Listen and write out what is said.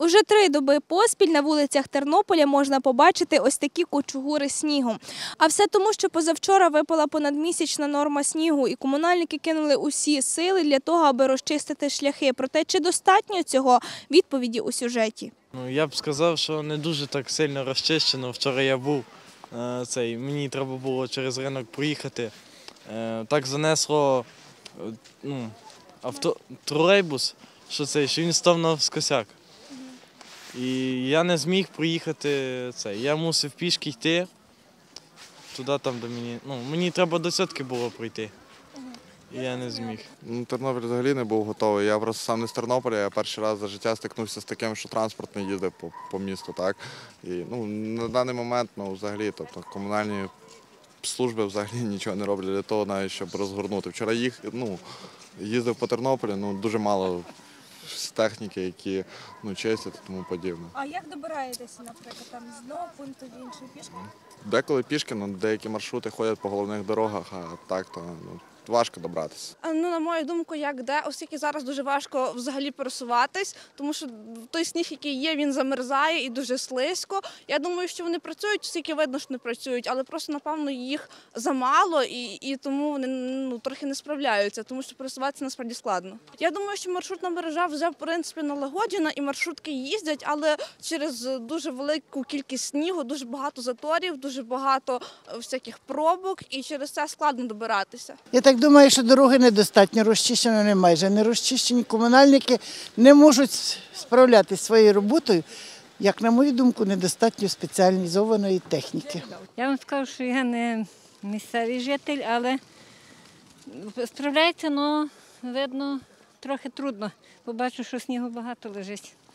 Уже три доби поспіль на вулицях Тернополя можна побачити ось такі кучугури снігу. А все тому, що позавчора випала понадмісячна норма снігу, і комунальники кинули усі сили для того, аби розчистити шляхи. Проте чи достатньо цього відповіді у сюжеті? Ну, я б сказав, що не дуже так сильно розчищено. Вчора я був е, цей, мені треба було через ринок проїхати. Е, так занесло е, ну, авто, тролейбус, що цей, що він став навскосяк. І я не зміг проїхати цей. Я мусив пішки йти туди, там, де мені. Ну, мені треба до сотки було пройти. І я не зміг. Ну, Тернопіль взагалі не був готовий. Я просто сам не з Тернополя, я перший раз за життя стикнувся з таким, що транспорт не їздив по, по місту. Так? І ну, на даний момент ну, взагалі тобто, комунальні служби взагалі нічого не роблять для того, навіть щоб розгорнути. Вчора їх ну, їздив по Тернополі, ну, дуже мало з техніки, які ну, чистять і тому подібне. А як добираєтеся, наприклад, там з одного пункту в інший пішки? Деколи пішки, ну, деякі маршрути ходять по головних дорогах, а так то ну, важко добратися. Ну, на мою думку, як де, оскільки зараз дуже важко взагалі пересуватись, тому що той сніг, який є, він замерзає і дуже слизько. Я думаю, що вони працюють, оскільки видно, що не працюють, але просто напевно їх замало і, і тому вони ну трохи не справляються, тому що пересуватися насправді складно. Я думаю, що маршрутна мережа вже в принципі налагоджена і маршрутки їздять, але через дуже велику кількість снігу, дуже багато заторів, дуже багато е, всяких пробок, і через це складно добиратися. Я так думаю, що дороги недостатньо розчищені, вони майже не розчищені. Комунальники не можуть справлятися своєю роботою. Як на мою думку, недостатньо спеціалізованої техніки. Я вам скажу, що я не місцевий житель, але справляється, але видно трохи трудно. Бо бачу, що снігу багато лежить.